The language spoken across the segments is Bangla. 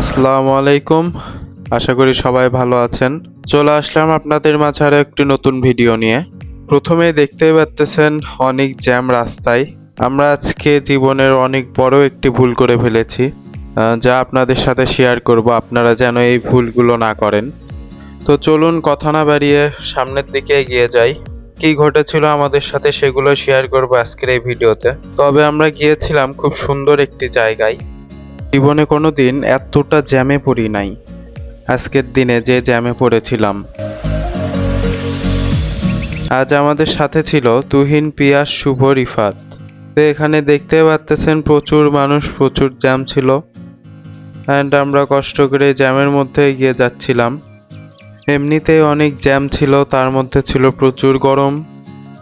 আসসালামু আলাইকুম আশা করি সবাই ভালো আছেন। চলে আসলাম আপনাদের মাঝে আরও একটি নতুন ভিডিও নিয়ে। প্রথমেই দেখতেই পাচ্তেছেন অনেক জ্যাম রাস্তায়। আমরা আজকে জীবনের অনেক বড় একটি ভুল করে ফেলেছি যা আপনাদের সাথে শেয়ার করব। আপনারা যেন এই ভুলগুলো না করেন। তো চলুন কথা না বাড়িয়ে সামনের দিকে এগিয়ে যাই। কি ঘটেছিল আমাদের সাথে সেগুলো শেয়ার করব আজকের এই ভিডিওতে। তবে আমরা গিয়েছিলাম খুব সুন্দর একটি জায়গায়। জীবনে কোনো দিন এতটা জ্যামে পড়ি নাই। আজকের দিনে যে জ্যামে পড়েছিলাম। আজ আমাদের সাথে ছিল তুহিন পিয়াস শুভ রিফাত। তো এখানে দেখতে পাচ্তেছেন প্রচুর মানুষ, প্রচুর জ্যাম ছিল। অ্যান্ড আমরা কষ্ট করে জ্যামের মধ্যে এগিয়ে যাচ্ছিলাম। এমনিতেই অনেক জ্যাম ছিল, তার মধ্যে ছিল প্রচুর গরম।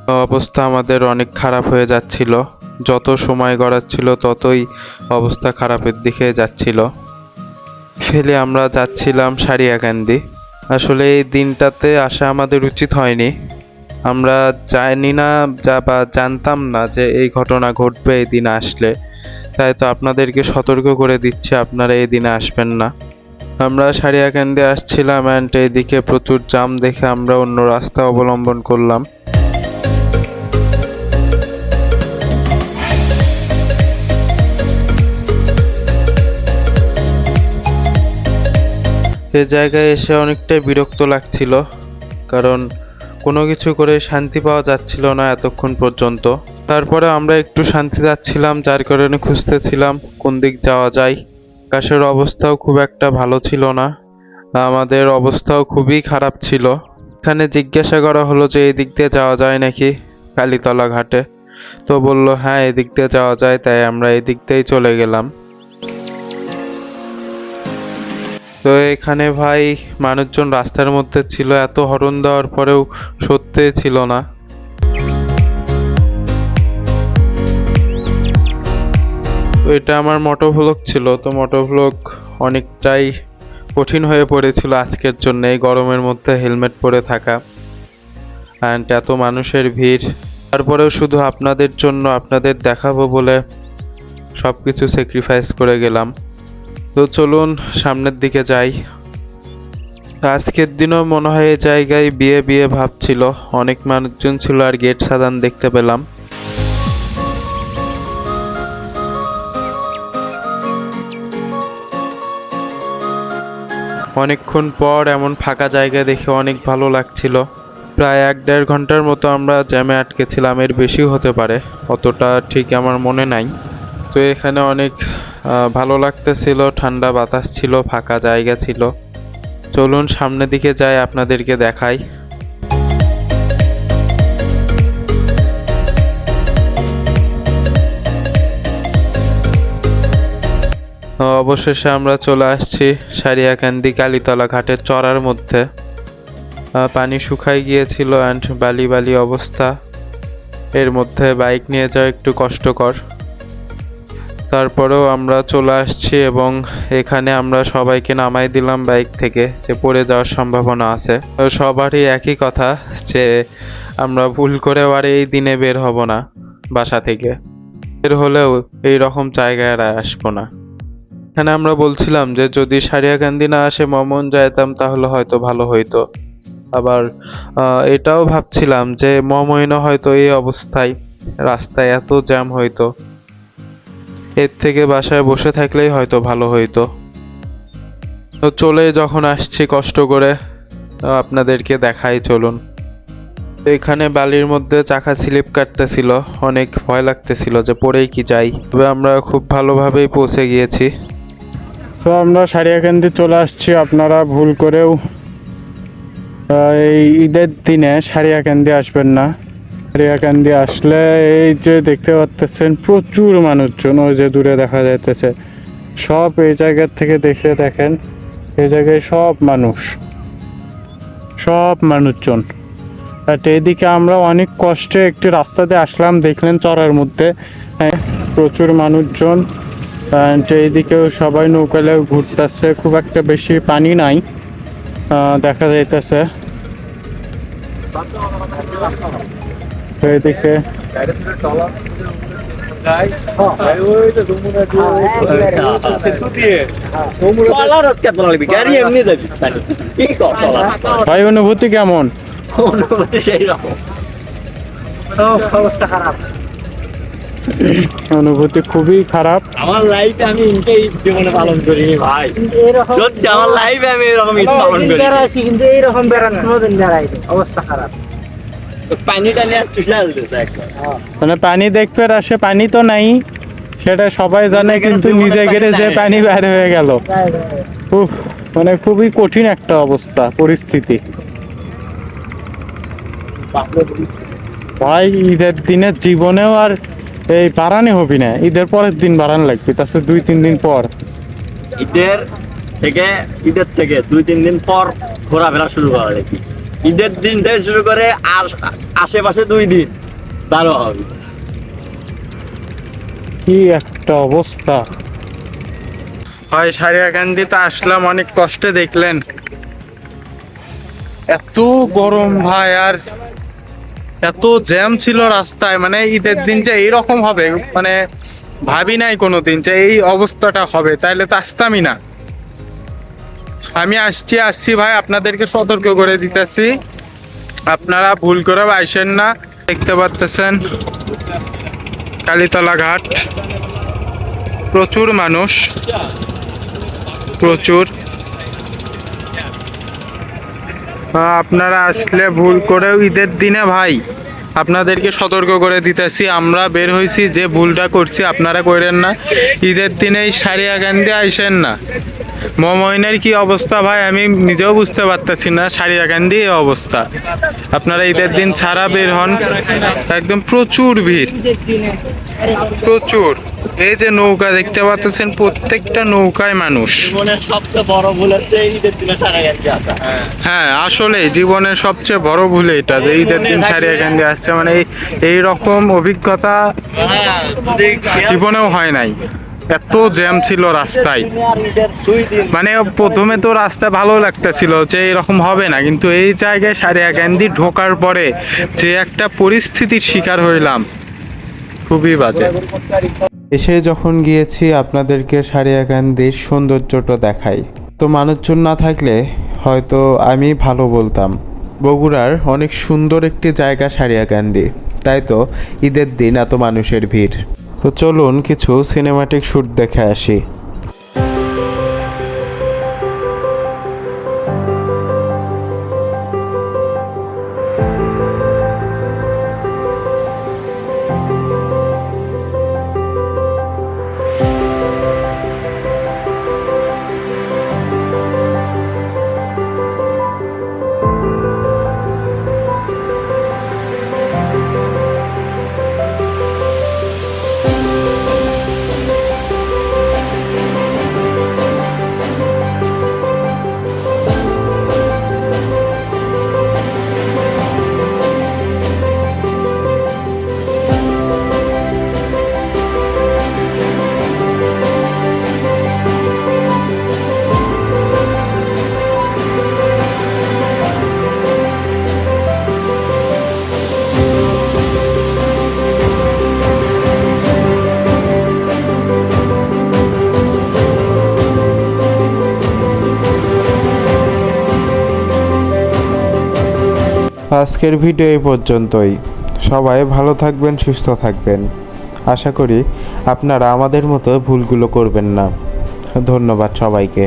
অবস্থা আমাদের অনেক খারাপ হয়ে যাচ্ছিল। যত সময় গড়াচ্ছিল, ততই অবস্থা খারাপের দিকে যাচ্ছিল। ফেলে আমরা যাচ্ছিলাম সারিয়াকান্দি। আসলে এই দিনটাতে আসা আমাদের উচিত হয়নি। আমরা জানি না, যা বা জানতাম না যে এই ঘটনা ঘটবে এই দিন আসলে। তাই তো আপনাদেরকে সতর্ক করে দিচ্ছি, আপনারা এই দিনে আসবেন না। আমরা সারিয়াকান্দি আসছিলাম অ্যান্ড এইদিকে প্রচুর জাম দেখে আমরা অন্য রাস্তা অবলম্বন করলাম। যে জায়গায় এসে অনেকটাই বিরক্ত লাগছিল, কারণ কোনো কিছু করে শান্তি পাওয়া যাচ্ছিল না এতক্ষণ পর্যন্ত। তারপরে আমরা একটু শান্তি যাচ্ছিলাম, যার কারণে খুঁজতেছিলাম কোন দিক যাওয়া যায়। আকাশের অবস্থাও খুব একটা ভালো ছিল না, আমাদের অবস্থাও খুবই খারাপ ছিল। এখানে জিজ্ঞাসা করা হলো যে এই দিক দিয়ে যাওয়া যায় নাকি কালীতলা ঘাটে। তো বলল হ্যাঁ এদিক দিয়ে যাওয়া যায়, তাই আমরা এই দিক দিয়েই চলে গেলাম। তো এখানে ভাই মানুষজন রাস্তার মধ্যে ছিল, এত হরন দেওয়ার পরেও সত্যি ছিল না। তো এটা আমার মোটো ভ্লগ ছিল, তো মোটো ভ্লগ অনেকটাই কঠিন হয়ে পড়েছিল আজকের জন্য, এই গরমের মধ্যে হেলমেট পরে থাকা। অ্যান্ড এত মানুষের ভিড়। তারপরেও শুধু আপনাদের জন্য, আপনাদের দেখাবো বলে সব কিছু স্যাক্রিফাইস করে গেলাম। তো চলুন সামনের দিকে যাই। আজকের দিনও মনে হয় এই জায়গায় বিয়ে বিয়ে ভাব ছিল। অনেক মানুষজন ছিল আর গেট সাজান দেখতে পেলাম। অনেকক্ষণ পর এমন ফাঁকা জায়গা দেখে অনেক ভালো লাগছিল। প্রায় এক দেড় ঘণ্টার মতো আমরা জ্যামে আটকেছিলাম এর বেশি হতে পারে, অতটা ঠিক আমার মনে নাই। তো এখানে অনেক ভালো লাগতেছিল, ঠান্ডা বাতাস ছিল, ফাঁকা জায়গা ছিল। চলুন সামনের দিকে যাই, আপনাদেরকে দেখাই। অবশেষে আমরা চলে আসছি সারিয়াকান্দি কালীতলা ঘাটের চড়ার মধ্যে। পানি শুকাই গিয়েছিল অ্যান্ড বালি বালি অবস্থা। এর মধ্যে বাইক নিয়ে যাওয়া একটু কষ্টকর। তারপরেও আমরা চলে আসছি এবং এখানে আমরা সবাইকে নামাই দিলাম বাইক থেকে যে পড়ে যাওয়ার সম্ভাবনা আছে। সবারই একই কথা যে আমরা ভুল করেও আর এই দিনে বের হব না বাসা থেকে। বের হলেও এই রকম জায়গায় আর আসব না। এখানে আমরা বলছিলাম যে যদি সারিয়াকান্দি না আসে, মমন যাইতাম তাহলে হয়তো ভালো হইতো। আবার এটাও ভাবছিলাম যে মমইনও হয়তো এই অবস্থায় রাস্তায় এত জ্যাম হইতো। এর থেকে বাসায় বসে থাকলেই হয়তো ভালো হইতো। তো চলে যখন আসছি কষ্ট করে আপনাদেরকে দেখাই চলুন। এখানে বালির মধ্যে চাকা স্লিপ কাটতেছিল, অনেক ভয় লাগতেছিল যে পড়েই কি যাই। তবে আমরা খুব ভালোভাবেই পৌঁছে গিয়েছি। তো আমরা সারিয়াকান্দি চলে আসছি, আপনারা ভুল করেও। এই ঈদের দিনে সারিয়াকান্দি আসবেন না। সারিয়াকান্দি আসলে এই যে দেখতে পাচ্ছেন প্রচুর মানুষজন ওই যে দূরে দেখা যাইতেছে। সব এই জায়গার থেকে দেখে দেখেন এই জায়গায় সব মানুষ সব মানুষজন। আর এইদিকে আমরা অনেক কষ্টে একটি রাস্তাতে আসলাম দেখলেন চড়ার মধ্যে। হ্যাঁ, প্রচুর মানুষজন এইদিকেও সবাই নৌকালে ঘুরতেছে খুব একটা বেশি পানি নাই দেখা যাইতেছে। ভাই, অনুভূতি কেমন? অনুভূতি খুবই খারাপ। আমার লাইফে আমি জীবনে পালন করিনি ভাই সত্যি আমার লাইফে আমি এরকম পালন করি কিন্তু এইরকম বেড়ান অবস্থা খারাপ। মানে পানি দেখতে আসে পানি তো নাই। সেটা সবাই জানে কিন্তু নিজে গেলে যে পানি বাইর হয়ে গেল। উফ মানে খুবই কঠিন একটা অবস্থা পরিস্থিতি। ভাই ঈদের দিনের জীবনেও আর এই বাড়ানি হবি না। ঈদের পরের দিন বাড়ান লাগবে তাছাড়া দুই তিন দিন পর। ঈদের থেকে ঈদের থেকে দুই তিন দিন পর ঘোরাফেরা শুরু করা দেখি ঈদের দিন থেকে শুরু করে আর আশেপাশে দুই দিন ভালো হবে। কি একটা অবস্থা। হয় সারিয়াকান্দিতে আসলাম অনেক কষ্টে দেখলেন। এত গরম ভাই আর এত জ্যাম ছিল রাস্তায় মানে ঈদের দিন যে এইরকম হবে মানে ভাবি নাই কোনোদিন যে এই অবস্থাটা হবে তাইলে তো আসতামই না। আমি আসছি আসছি ভাই, আপনাদেরকে সতর্ক করে দিতেছি। আপনারা ভুল করে আইসেন না, দেখতে পাচ্তেছেন কালীতলা ঘাট। প্রচুর মানুষ। প্রচুর। আপনারা আসলে ভুল করেও ঈদের দিনে ভাই, আপনাদেরকে সতর্ক করে দিতেছি। আমরা বের হয়েছি যে ভুলটা করছি, আপনারা করেন না। ঈদের দিনে এই সারিয়া গান্ধী আইসেন না। মমইনের কি অবস্থা ভাই? আমি নিজেও বুঝতে পারতেছি না সারিয়া গান্ধী এই অবস্থা। আপনারা ঈদের দিন ছাড়া বের হন একদম প্রচুর ভিড়। প্রচুর। এই যে নৌকা দেখতে পাচ্ছেন প্রত্যেকটা নৌকায় মানুষ। হ্যাঁ আসলে জীবনের সবচেয়ে বড় ভুল এটা যে ঈদের দিন ছাড়িয়ে আসছে। মানে এই- রকম অভিজ্ঞতা হ্যাঁ, জীবনেও হয় নাই। এত জ্যাম ছিল রাস্তায়। মানে প্রথমে তো রাস্তা ভালো লাগতেছিল যে এরকম হবে না, কিন্তু এই জায়গায় সারিয়া গ্যান্দি ঢোকার পরে যে একটা পরিস্থিতির শিকার হইলাম। খুবই বাজে। এসে যখন গিয়েছি, আপনাদেরকে সারিয়াকান্দির সৌন্দর্যটা দেখাই। তো মানুষজন না থাকলে হয়তো আমি ভালো বলতাম। বগুড়ার অনেক সুন্দর একটি জায়গা সারিয়াকান্দি তাই তো ঈদের দিন এত মানুষের ভিড়। তো চলুন কিছু সিনেমাটিক শ্যুট দেখে আসি। আজকের ভিডিও এই পর্যন্তই। সবাই ভালো থাকবেন, সুস্থ থাকবেন। আশা করি আপনারা আমাদের মতো ভুলগুলো করবেন না। ধন্যবাদ সবাইকে।